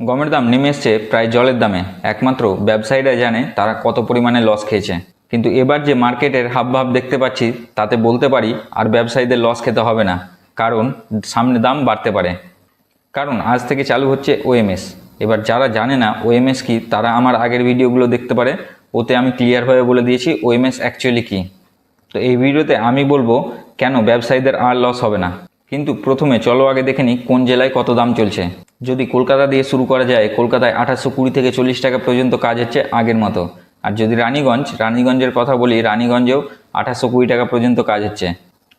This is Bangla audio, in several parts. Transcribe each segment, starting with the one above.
গমের দাম নেমে এসছে প্রায় জলের দামে। একমাত্র ব্যবসায়ীরা জানে তারা কত পরিমাণে লস খেয়েছে। কিন্তু এবার যে মার্কেটের হাবভাব দেখতে পাচ্ছি, তাতে বলতে পারি আর ব্যবসায়ীদের লস খেতে হবে না, কারণ সামনে দাম বাড়তে পারে। কারণ আজ থেকে চালু হচ্ছে ওএমএস এবার যারা জানে না ওএমএস কি, তারা আমার আগের ভিডিওগুলো দেখতে পারে। ওতে আমি ক্লিয়ারভাবে বলে দিয়েছি ওএমএস অ্যাকচুয়ালি কী। তো এই ভিডিওতে আমি বলব, কেন ব্যবসায়ীদের আর লস হবে না? কিন্তু প্রথমে চলো আগে দেখে নিই কোন জেলায় কত দাম চলছে। যদি কলকাতা দিয়ে শুরু করা যায়, কলকাতায় আঠাশশো কুড়ি থেকে চল্লিশ টাকা পর্যন্ত কাজ হচ্ছে আগের মতো। আর যদি রানীগঞ্জ, রানীগঞ্জের কথা বলি, রানীগঞ্জেও আঠাশশো কুড়ি টাকা পর্যন্ত কাজ হচ্ছে।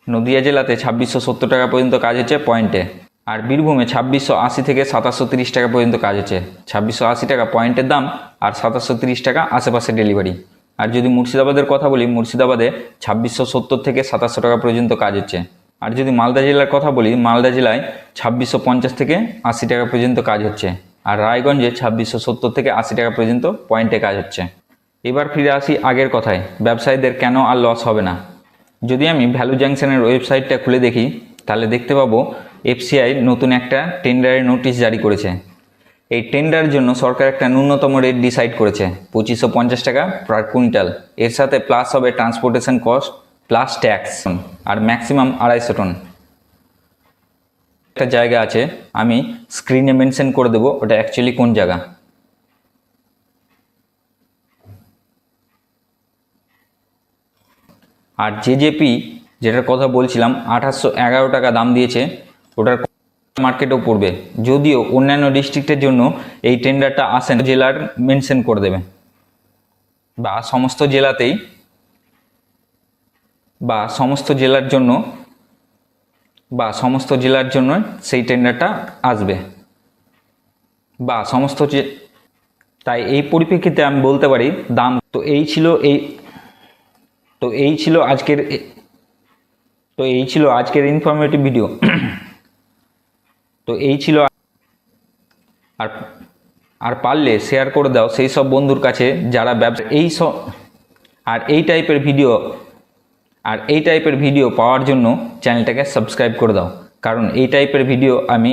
নদিয়া জেলাতে ছাব্বিশশো সত্তর টাকা পর্যন্ত কাজ হচ্ছে পয়েন্টে। আর বীরভূমে ছাব্বিশশো আশি থেকে সাতাশশো তিরিশ টাকা পর্যন্ত কাজ হচ্ছে। ছাব্বিশশো আশি টাকা পয়েন্টের দাম আর সাতাশশো তিরিশ টাকা আশেপাশে ডেলিভারি। আর যদি মুর্শিদাবাদের কথা বলি, মুর্শিদাবাদে ছাব্বিশশো সত্তর থেকে সাতাশশো টাকা পর্যন্ত কাজ হচ্ছে। আর যদি মালদা জেলার কথা বলি, মালদা জেলায় ছাব্বিশশো পঞ্চাশ থেকে আশি টাকা পর্যন্ত কাজ হচ্ছে আর রায়গঞ্জে ছাব্বিশশো সত্তর থেকে আশি টাকা পর্যন্ত পয়েন্টে কাজ হচ্ছে। এবার ফিরে আসি আগের কথায়, ব্যবসায়ীদের কেন আর লস হবে না? যদি আমি ভ্যালু জাংশনের ওয়েবসাইটটা খুলে দেখি, তাহলে দেখতে পাবো এফসিআই নতুন একটা টেন্ডারের নোটিশ জারি করেছে। এই টেন্ডারের জন্য সরকার একটা ন্যূনতম রেট ডিসাইড করেছে, পঁচিশশো পঞ্চাশ টাকা পার কুইন্টাল এর সাথে প্লাস হবে ট্রান্সপোর্টেশন কস্ট প্লাস ট্যাক্স আর ম্যাক্সিমাম আড়াইশো টন একটা জায়গা আছে, আমি স্ক্রিনে মেনশন করে দেবো, ওটা অ্যাকচুয়ালি কোন জায়গা? আর জেজেপি যেটার কথা বলছিলাম আঠাশশো এগারো টাকা দাম দিয়েছে, ওটার মার্কেটেও পড়বে। যদিও অন্যান্য ডিস্ট্রিক্টের জন্য এই টেন্ডারটা আসেন জেলার মেনশন করে দেবে। বা সমস্ত জেলাতেই বা সমস্ত জেলার জন্য, বা সমস্ত জেলার জন্য সেই টেন্ডারটা আসবে। বা সমস্ত যে, তাই এই পরিপ্রেক্ষিতে আমি বলতে পারি, দাম তো এই ছিল এই, তো এই ছিল আজকের তো এই ছিল আজকের ইনফরমেটিভ ভিডিও তো এই ছিল আর আর পারলে শেয়ার করে দাও, সেই সব বন্ধুর কাছে যারা ব্যবসা, এই সব আর এই টাইপের ভিডিও আর এই টাইপের ভিডিও পাওয়ার জন্য চ্যানেলটাকে সাবস্ক্রাইব করে দাও। কারণ এই টাইপের ভিডিও আমি